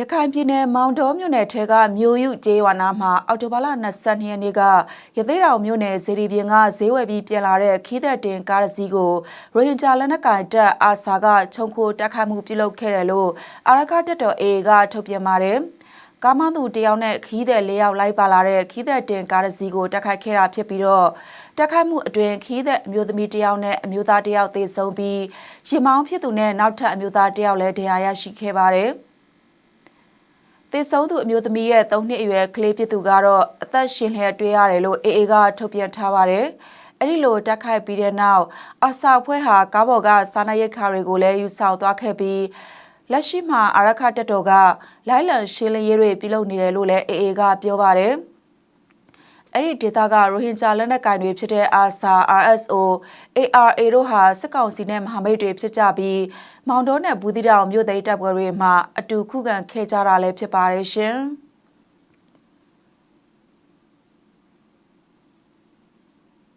ရခိုင်ပြည်နယ်မောင်တော်မြို့နယ်ထဲကမြို့ယူကျေးရွာနာမှာအော်တိုဘာလ22ရက်နေ့ကရသေးတောင်မြို့နယ်ဇေဒီပြင်ကဈေးဝယ်ပြီးပြန်လာတဲ့ခီးသက်တင်ကားတစ်စီးကိုရိုဟင်ဂျာလက်နက်ကိုင်တပ်အာဆာကခြုံခိုတက်ခတ်မှုပြုလုပ်ခဲ့တယ်လို့အာရကတပ်တော် AA ကထုတ်ပြန်ပါတယ်။ကားမသူတယောက်နဲ့ခီးသက်၄ယောက်လိုက်ပါလာတဲ့ခီးသက်တင်ကားတစ်စီးကိုတက်ခိုက်ခဲ့တာဖြစ်ပြီးတော့တက်ခိုက်မှုအတွင်ခီးသက်အမျိုးသမီးတယောက်နဲ့အမျိုးသားတယောက်သေဆုံးပြီးရင်မောင်းဖြစ်သူနဲ့နောက်ထပ်အမျိုးသားတယောက်လည်းဒဏ်ရာရရှိခဲ့ပါတယ်။ သေဆုံးသူအမျိုးသမီးရဲ့၃နှစ်အရွယ်ကလေးဖြစ်သူကတော့အသက်ရှင်လျက်တွေ့ရတယ်လို့ AA ကထုတ်ပြန်ထားပါတယ်။အဲ့ဒီလိုတက်ခိုက်ပြီးတဲ့နောက်အဆာဖွဲ့ဟာကားပေါ်ကစားနပ်ရိက္ခာတွေကိုလည်းယူဆောင်သွားခဲ့ပြီးလက်ရှိမှာအာရခတက်တော်ကလိုင်းလံရှင်းလင်းရေးတွေပြုလုပ်နေတယ်လို့လည်း AA ကပြောပါတယ်။ အဲ့ဒီဒေသကရိုဟင်ဂျာလက်နက်ကိုင်တွေဖြစ်တဲ့ ARSA, RSO, ARA တို့ဟာစစ်ကောင်စီနဲ့မဟာမိတ်တွေဖြစ်ကြပြီးမောင်တော်နဲ့ဘူးသီးတောင်မြို့သိမ်းတပ်ဖွဲ့တွေမှာအတူခုခံခဲ့ကြတာလည်းဖြစ်ပါတယ်ရှင်။